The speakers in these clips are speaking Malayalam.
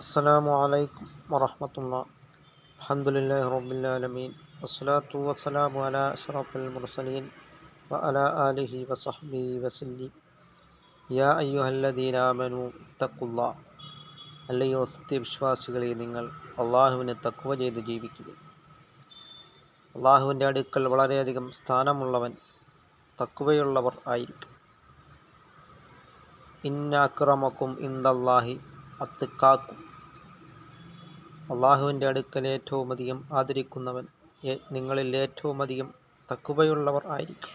അസ്സാം അലൈക്കും വറഹമത്തുള്ള. അഹമ്മദില്ലാ റബുലാലമീൻ വസ്സലാത്തു വസ്സലാമു അല അഷറഫുൽ മുർസലീൻ വ അല ആലിഹി വസഹബി വസല്ലി. യാ അയ്യുഹല്ലദീനാമനു തക്കുള്ള അല്ലയോ സത്യവിശ്വാസികളെ നിങ്ങൾ അള്ളാഹുവിനെ തക്കുവ ചെയ്ത് ജീവിക്കുക. അള്ളാഹുവിന്റെ അടുക്കൽ വളരെയധികം സ്ഥാനമുള്ളവൻ തക്കുവയുള്ളവർ ആയിരിക്കും. ഇന്നാക്രമക്കും ഇന്ദല്ലാഹി അത്തുക്കാക്കും അള്ളാഹുവിന്റെ അടുക്കൽ ഏറ്റവും അധികം ആദരിക്കുന്നവൻ നിങ്ങളിൽ ഏറ്റവും അധികം തക്കുവയുള്ളവർ ആയിരിക്കും.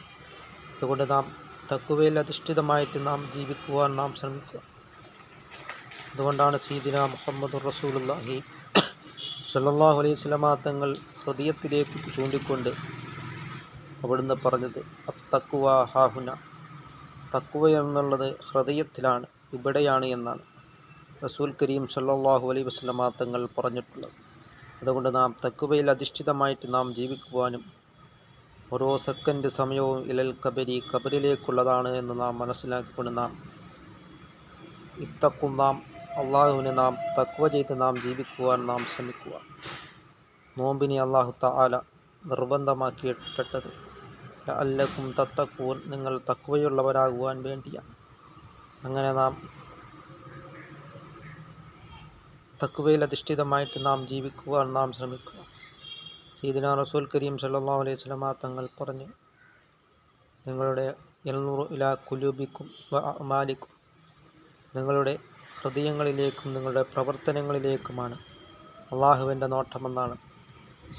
അതുകൊണ്ട് നാം തക്കുവയിൽ അധിഷ്ഠിതമായിട്ട് നാം ജീവിക്കുവാൻ നാം ശ്രമിക്കുക. അതുകൊണ്ടാണ് സീദിന മുഹമ്മദ് റസൂലുള്ളാഹി സല്ലാഹു അലൈഹി സ്വലമാ തങ്ങൾ ഹൃദയത്തിലേക്ക് ചൂണ്ടിക്കൊണ്ട് അവിടുന്ന് പറഞ്ഞത് അത്തക്കുവ ഹാഹുന. തക്കുവ എന്നുള്ളത് ഹൃദയത്തിലാണ് ഇവിടെയാണ് എന്നാണ്. റസൂൽ കരീം സല്ലാഹു അലൈ വസല്ലമ തങ്ങൾ പറഞ്ഞിട്ടുള്ളത്. അതുകൊണ്ട് നാം തക്കുവയിൽ അധിഷ്ഠിതമായിട്ട് നാം ജീവിക്കുവാനും ഓരോ സെക്കൻഡ് സമയവും ഇലൽ കബരി കബരിലേക്കുള്ളതാണ് എന്ന് നാം മനസ്സിലാക്കിക്കൊണ്ട് നാം ഇത്തക്കും നാം അള്ളാഹുവിനെ നാം തക്വ ചെയ്ത് നാം ജീവിക്കുവാൻ നാം ശ്രമിക്കുക നോമ്പിനെ അള്ളാഹു താല നിർബന്ധമാക്കിയിട്ടത്. അല്ലക്കും തത്തക്കൂൻ നിങ്ങൾ തക്വയുള്ളവരാകുവാൻ വേണ്ടിയാണ്. അങ്ങനെ നാം തക്വയിൽ അധിഷ്ഠിതമായിട്ട് നാം ജീവിക്കുവാൻ നാം ശ്രമിക്കുക. സീദിന റസൂൽ കരീം സല്ലാ അലൈഹി വസല്ലമ തങ്ങൾ പറഞ്ഞു നിങ്ങളുടെ എൽനൂറ് ഇലാ കുലൂബിക്കും മാലിക്കും നിങ്ങളുടെ ഹൃദയങ്ങളിലേക്കും നിങ്ങളുടെ പ്രവർത്തനങ്ങളിലേക്കുമാണ് അള്ളാഹുവിന്റെ നോട്ടമെന്നാണ്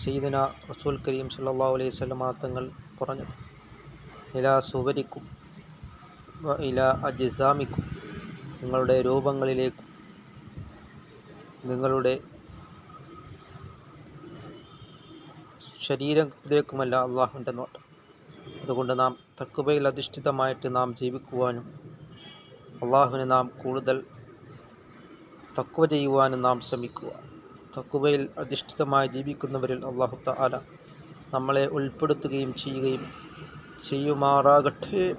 സീദിന റസൂൽ കരീം സല്ലാ അലൈഹി വസല്ലമ തങ്ങൾ പറഞ്ഞത്. ഇലാ സുവരിക്കും ഇലാ അജിസാമിക്കും നിങ്ങളുടെ രൂപങ്ങളിലേക്കും നിങ്ങളുടെ ശരീരത്തിലേക്കുമല്ല അള്ളാഹുവിന്റെ നോട്ടം. അതുകൊണ്ട് നാം തക്കുവയിൽ അധിഷ്ഠിതമായിട്ട് നാം ജീവിക്കുവാനും അള്ളാഹുവിനെ നാം കൂടുതൽ തക്കുവ ചെയ്യുവാനും നാം ശ്രമിക്കുക. തക്കുവയിൽ അധിഷ്ഠിതമായി ജീവിക്കുന്നവരിൽ അള്ളാഹു താല നമ്മളെ ഉൾപ്പെടുത്തുകയും ചെയ്യുകയും ചെയ്യുമാറാകട്ടെ.